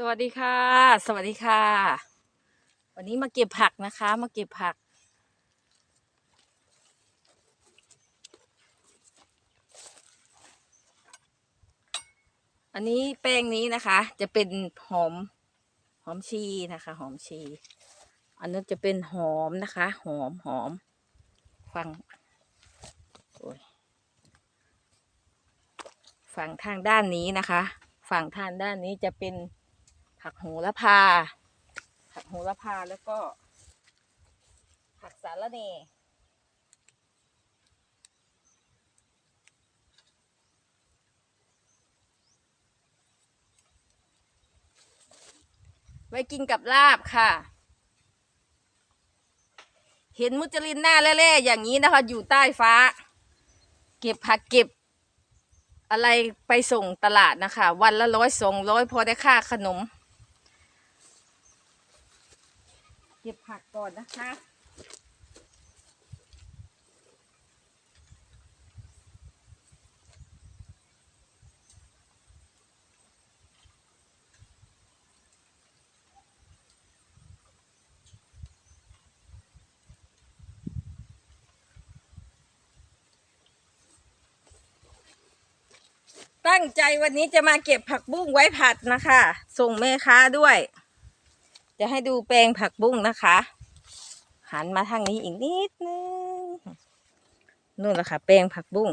สวัสดีค่ะ สวัสดีค่ะ วันนี้มาเก็บผักนะคะ มาเก็บผัก อันนี้แป้งนี้นะคะ จะเป็นหอมหอมชีนะคะ หอมชี อันนั้นจะเป็นหอมนะคะ หอมหอมฟังโอ้ยฝั่งทางด้านนี้นะคะ ฝั่งทางด้านนี้จะเป็น ผักโหระพา ผักโหระพาแล้วก็ ผักสาระเนไว้กินกับลาบค่ะ เห็นมุจลินหน้าเล่ๆอย่างนี้นะคะ อยู่ใต้ฟ้า เก็บผักเก็บ อะไรไปส่งตลาดนะคะ วันละร้อยสองร้อยพอได้ค่าขนม เก็บผักก่อนนะคะตั้งใจวันนี้จะมาเก็บผักบุ้งไว้ผัดนะคะ ส่งแม่ค้าด้วย จะให้ดูแปลงผักบุ้งนะคะ หันมาทางนี้อีกนิดนึงนู่นแหละค่ะ แปลงผักบุ้ง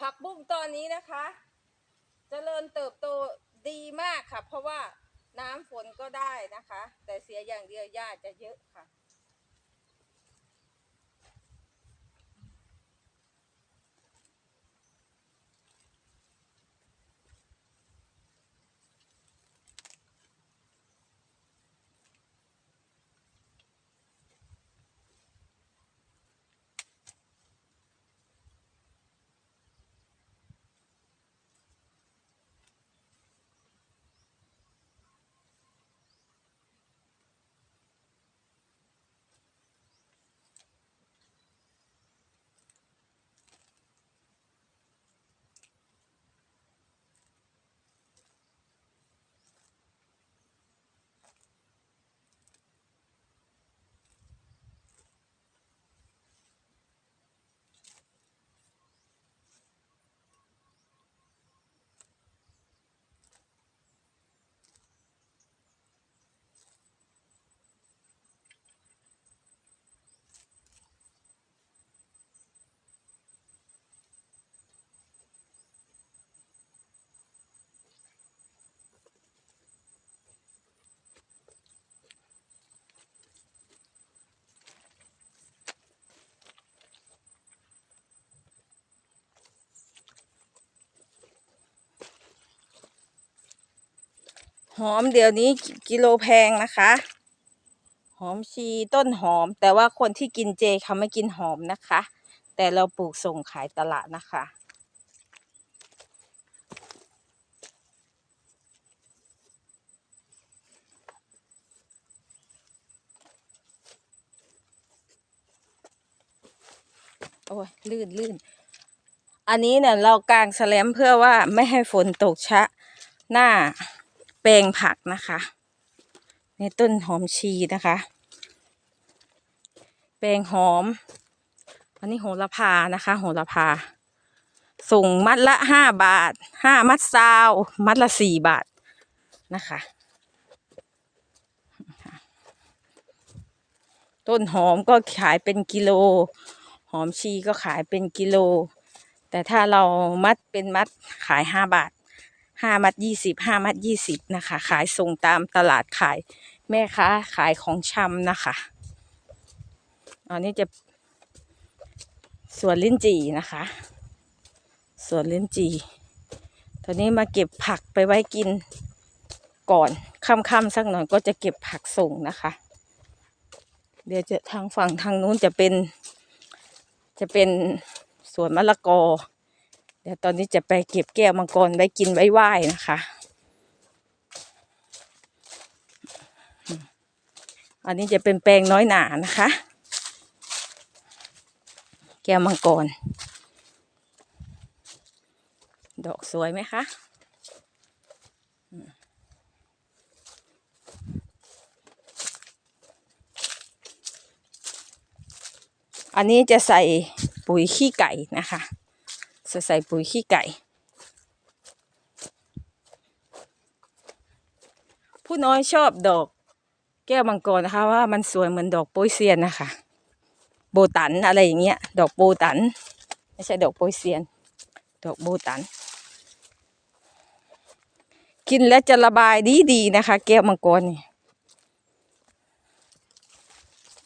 ผักบุ้งตอนนี้นะคะจเจริญเติบโตดีมากค่ะ เพราะว่า น้ำฝนก็ได้นะคะ แต่เสียอย่างเดียวหญ้าจะเยอะค่ะ หอมเดี๋ยวนี้กิโลแพงนะคะ หอมชีต้นหอม แต่ว่าคนที่กินเจเขาไม่กินหอมนะคะ แต่เราปลูกส่งขายตลาดนะคะโอ้ยลื่นลื่น อันนี้เนี่ยเรากางแสลมเพื่อว่าไม่ให้ฝนตกชะ หน้า ปลงผักนะคะ ในต้นหอมชีนะคะ แปลงหอม อันนี้โหระพานะคะ โหระพา ส่งมัดละห้าบาทห้ามัดซาว มัดละสี่บาทนะคะ ต้นหอมก็ขายเป็นกิโล หอมชีก็ขายเป็นกิโล แต่ถ้าเรามัดเป็นมัดขายห้าบาท ห้ามัดยี่สิบห้ามัดยี่สิบนะคะ ขายส่งตามตลาดขายแม่ค้าขายของชำนะคะ อันนี้จะสวนลิ้นจี่นะคะสวนลิ้นจี่ตอนนี้มาเก็บผักไปไว้กินก่อนค่ำๆสักหน่อยก็จะเก็บผักส่งนะคะ เดี๋ยวจะทางฝั่งทางนู้นจะเป็น จะเป็นสวนมะละกอ ดี๋ยวตอนนี้จะไปเก็บแก้วมังกรไว้กินไว้ไหว้นะคะอันนี้จะเป็นแปลงน้อยหนานะคะ แก้วมังกร ดอกสวยไหมคะอันนี้จะใส่ปุ๋ยขี้ไก่นะคะ จะใส่ปุ๋ยขี้ไก่ ผู้น้อยชอบดอกแก้วมังกรนะคะว่ามันสวยเหมือนดอกโปยเซียนนะคะ โบตันอะไรอย่างเงี้ย ดอกโบตัน ไม่ใช่ดอกโปยเซียน ดอกโบตัน กินแล้วจะระบายดีดีๆนะคะ แก้วมังกรนี่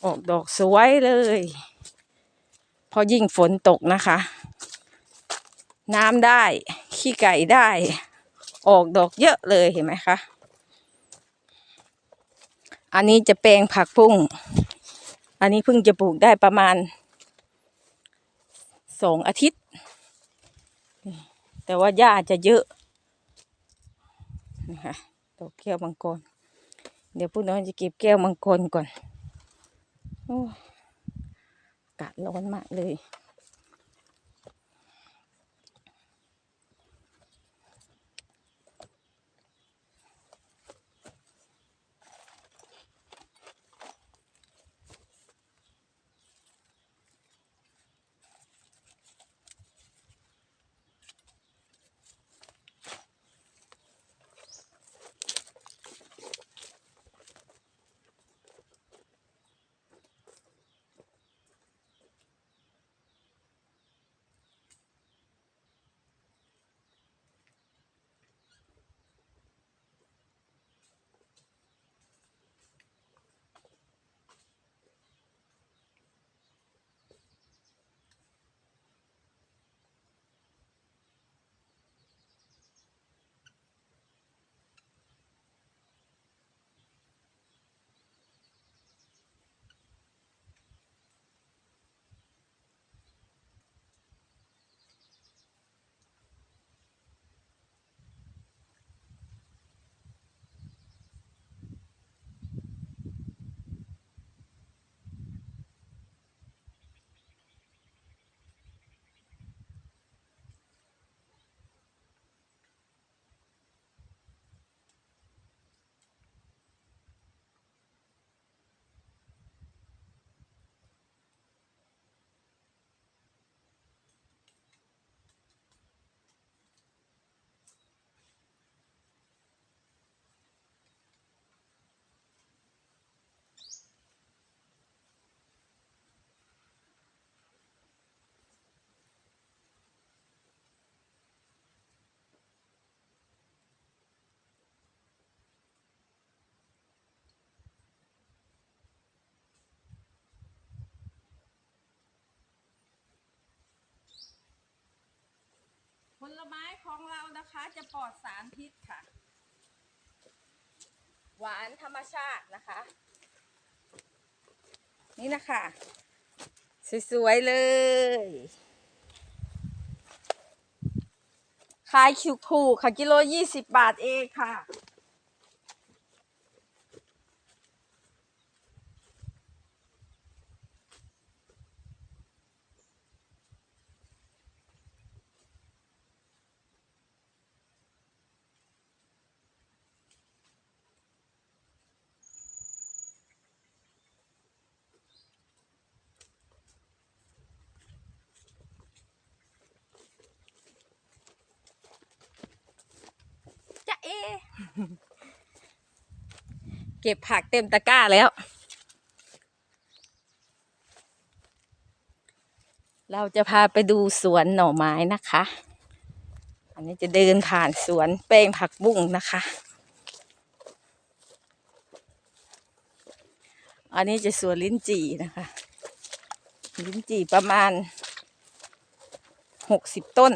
ออกดอกสวยเลย พอยิ่งฝนตกนะคะ น้ำได้ ขี้ไก่ได้ ออกดอกเยอะเลยเห็นไหมคะ อันนี้จะแปลงผักบุ้งอันนี้เพิ่งจะปลูกได้ประมาณสองอาทิตย์ แต่ว่าหญ้าจะเยอะนะคะดอกแก้วมังกร เดี๋ยวผู้น้อยจะเก็บแก้วมังกรก่อนโอ้ยอากาศร้อนมากเลย ผลไม้ของเรานะคะจะปลอดสารพิษค่ะ หวานธรรมชาตินะคะ นี่นะคะ สวยๆเลย ขายคิวถูกๆค่ะกิโลยี่สิบบาทเองค่ะ เก็บผักเต็มตะกร้าแล้ว เราจะพาไปดูสวนหน่อไม้นะคะ อันนี้จะเดินผ่านสวนแป้งผักบุ้งนะคะ อันนี้จะสวนลิ้นจี่นะคะ ลิ้นจี่ประมาณหกสิบต้น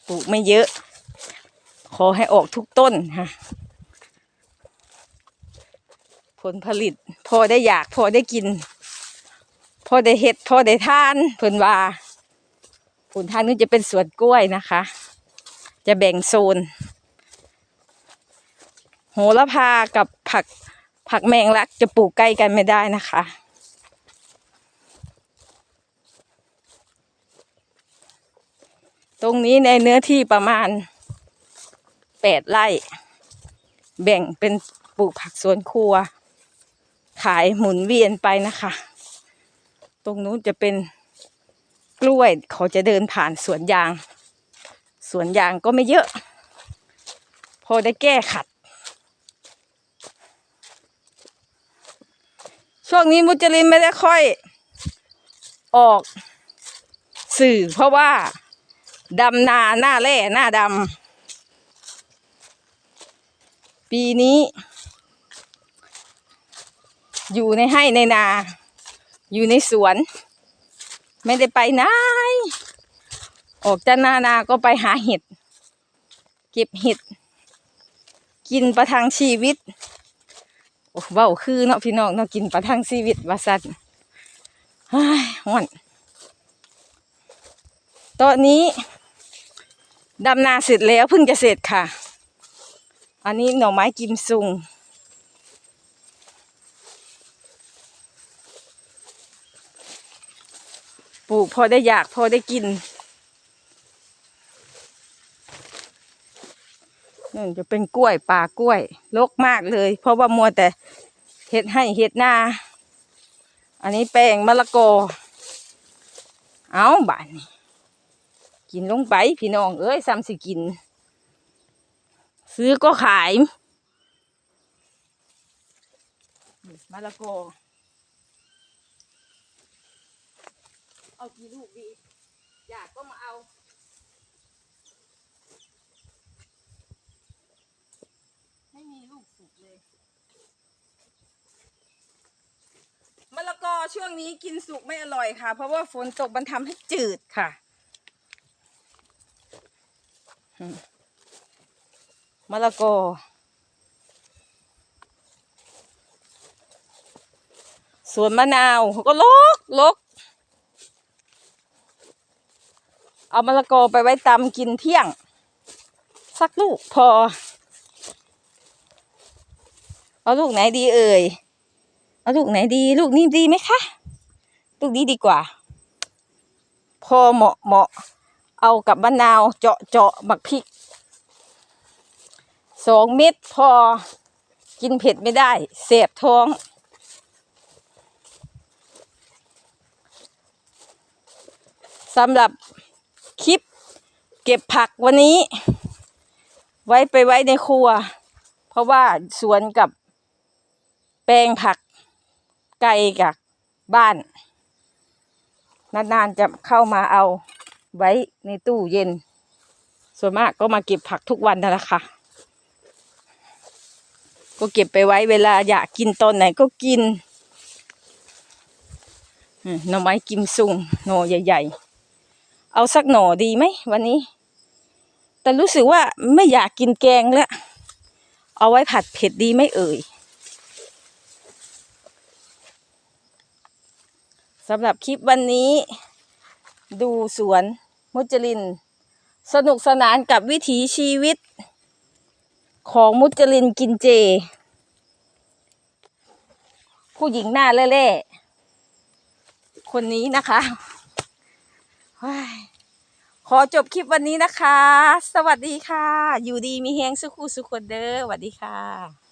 ป ลูกไม่เยอะ ขอให้ออกทุกต้นค่ะ ผลผลิต พอได้อยาก พอได้กิน พอได้เห็ด พอได้ทานเพิ่นว่าผลทางนี้จะเป็นสวนกล้วยนะคะ จะแบ่งโซน โหระพากับผักผักแมงลักจะปลูกใกล้กันไม่ได้นะคะ ตรงนี้ในเนื้อที่ประมาณแปดไร่ แบ่งเป็นปลูกผักสวนครัว ขายหมุนเวียนไปนะคะ ตรงนู้นจะเป็นกล้วยเขาจะเดินผ่านสวนยาง สวนยางก็ไม่เยอะ พอได้แก้ขัด ช่วงนี้มุจลินไม่ได้ค่อย ออกสื่อเพราะว่า ดำนาหน้าแร่หน้าดำปีนี้ อยู่ในให้ในนา อยู่ในสวน ไม่ได้ไปไหนออกจากนานาก็ไปหาเห็ด เก็บเห็ด กินประทังชีวิตโอ้เว้าคือเนาะพี่น้องเนาะกินประทังชีวิตว่าสันเฮ้ยห่อนตอนนี้ ดำนาเสร็จแล้วเพิ่งจะเสร็จค่ะ อันนี้หน่อไม้กิมซุง ปลูกพอได้อยากพอได้กินนั่นจะเป็นกล้วยป่ากล้วยรกมากเลย เพราะว่ามัวแต่เห็ดให้เห็ดนา อันนี้แป้งมะละกอ เอาบานนี่ กินลงไปพี่น้องเอ้ยซ้ำสิกิน ซื้อก็ขายมะละกอเอากี่ลูกดี อยากก็มาเอาไม่มีลูกสุกเลยมะละกอช่วงนี้กินสุกไม่อร่อยค่ะ เพราะว่าฝนตกมันทำให้จืดค่ะอื มะละกอ สวนมะนาวก็ลกลก เอามะละกอไปไว้ตำกินเที่ยง สักลูกพอ เอาลูกไหนดีเอ่ย เอาลูกไหนดี ลูกนี้ดีไหมคะ ลูกนี้ดีกว่า พอเหมาะเหมาะ เอากับมะนาวเจาะเจาะหมักพริกสองเม็ดพอกินเผ็ดไม่ได้เสบท้อง สำหรับคลิปเก็บผักวันนี้ ไว้ไปไว้ในครัว เพราะว่าสวนกับแปลงผักไกลกับบ้าน นานๆจะเข้ามาเอา ไว้ในตู้เย็น ส่วนมากก็มาเก็บผักทุกวันนั่นแหละค่ะ ก็เก็บไปไว้เวลาอยากกินตอนไหนก็กินหน่อไม้กิมซุงหน่อใหญ่ ๆ เอาสักหน่อดีไหมวันนี้ แต่รู้สึกว่าไม่อยากกินแกงแล้ว เอาไว้ผัดเผ็ดดีไหมเอ่ยสำหรับคลิปวันนี้ ดูสวนมุจลิน สนุกสนานกับวิถีชีวิต ของมุจลินกินเจ ผู้หญิงหน้าเล่ๆคนนี้นะคะขอจบคลิปวันนี้นะคะ สวัสดีค่ะ อยู่ดีมีแฮงสุขุสุขคนเด้อสวัสดีค่ะ